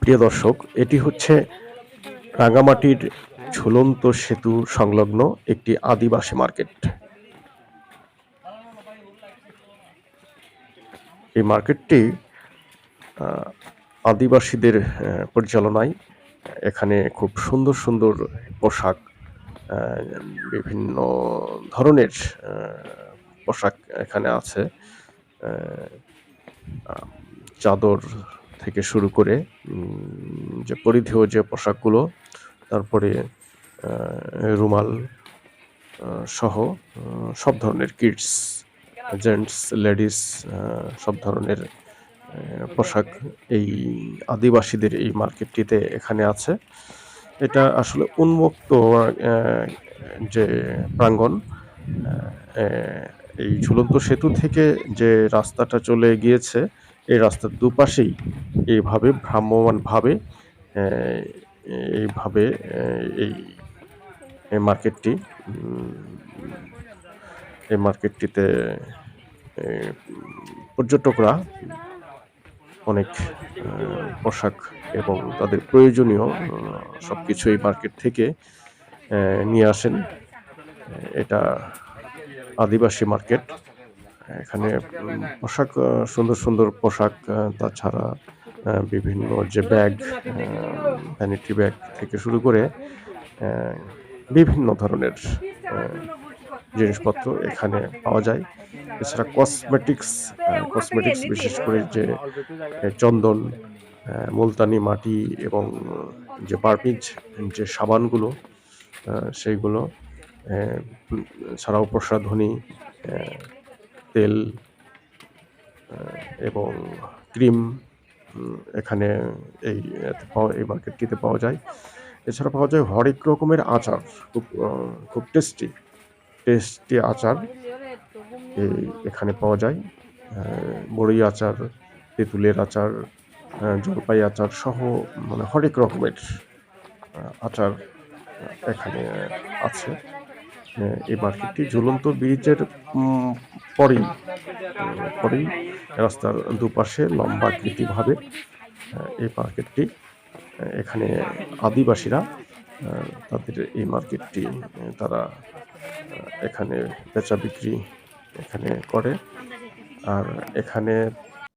প্রিয় দর্শক, এটি হচ্ছে রাঙামাটির ঝুলন্ত সেতু সংলগ্ন একটি আদিবাসী মার্কেট। এই মার্কেটটি আদিবাসীদের পরিচালনায়, এখানে খুব সুন্দর সুন্দর পোশাক বিভিন্ন ধরনের পোশাক এখানে আছে। চাদর থেকে শুরু করে যে পরিধেয় যে পোশাকগুলো, তারপরে রুমাল সহ সব ধরনের কিডস, জেন্টস, লেডিস সব ধরনের পোশাক এই আদিবাসীদের এই মার্কেটটিতে এখানে আছে। এটা আসলে উন্মুক্ত যে প্রাঙ্গণ এই ঝুলন্ত সেতু থেকে যে রাস্তাটা চলে গিয়েছে এই রাস্তার দুপাশেই এইভাবে ভ্রাম্যমানভাবে এইভাবে এই মার্কেটটি এই মার্কেটটিতে পর্যটকরা অনেক পোশাক এবং তাদের প্রয়োজনীয় সব কিছু এই মার্কেট থেকে নিয়ে আসেন। এটা আদিবাসী মার্কেট। এখানে পোশাক সুন্দর সুন্দর পোশাক তাছাড়া বিভিন্ন যে ব্যাগ ভ্যানিটি ব্যাগ থেকে শুরু করে বিভিন্ন ধরনের জিনিসপত্র এখানে পাওয়া যায়। এছাড়া কসমেটিক্স কসমেটিক্স বিশেষ করে যে চন্দন মুলতানি মাটি এবং যে পারপিজ যে সাবানগুলো সেইগুলো ছাড়াও প্রসাধনী তেল এবং ক্রিম এখানে এই পাওয়া- এই মার্কেটটিতে পাওয়া যায়। এছাড়া পাওয়া যায় হরেক রকমের আচার, খুব খুব টেস্টি টেস্টি আচার এই এখানে পাওয়া যায়। বড়ই আচার, তেঁতুলের আচার জলপাই আচার সহ মানে হরেক রকমের আচার এখানে আছে। এই মার্কেটটি ঝুলন্ত ব্রিজের পরেই পরেই রাস্তার দুপাশে লম্বা আকৃতিভাবে এই মার্কেটটি এখানে আদিবাসীরা তাদের এই মার্কেটটি, তারা এখানে বেচা বিক্রি এখানে করে। আর এখানে